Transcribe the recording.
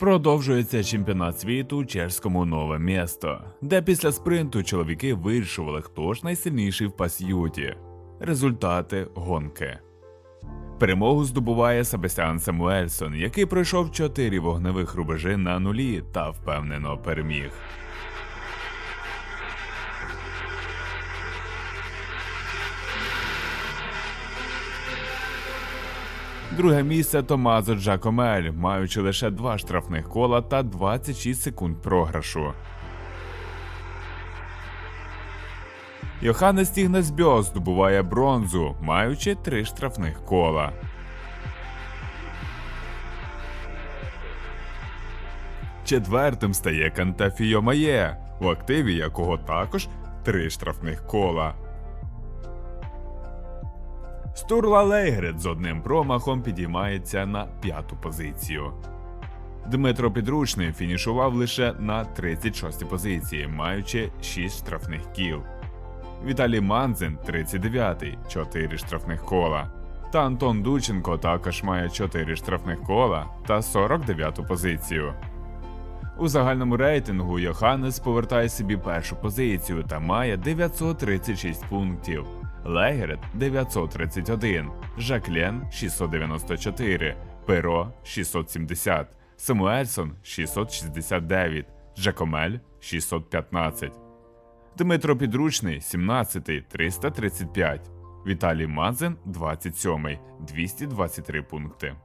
Продовжується чемпіонат світу у чешському нове місто, де після спринту чоловіки вирішували, хто ж найсильніший в пасюті. Результати гонки. Перемогу здобуває Себастьян Самуельсон, який пройшов чотири вогневих рубежі на нулі та впевнено переміг. Друге місце Томазо Джакомель, маючи лише два штрафних кола та 26 секунд програшу. Йоханнес Тігнес Бьос здобуває бронзу, маючи три штрафних кола. Четвертим стає Кантафіо Має, у активі якого також три штрафних кола. Стурла Лейгрет з одним промахом підіймається на п'яту позицію. Дмитро Підручний фінішував лише на 36-й позиції, маючи 6 штрафних кіл. Віталій Манзин 39-й, 4 штрафних кола. Та Антон Дученко також має 4 штрафних кола та 49-ту позицію. У загальному рейтингу Йоханнес повертає собі першу позицію та має 936 пунктів. Легерет 931, Жаклен 694, Перо 670, Самуельсон 669, Джакомель 615. Дмитро Підручний 17 335, Віталій Мазин 27 223 пункти.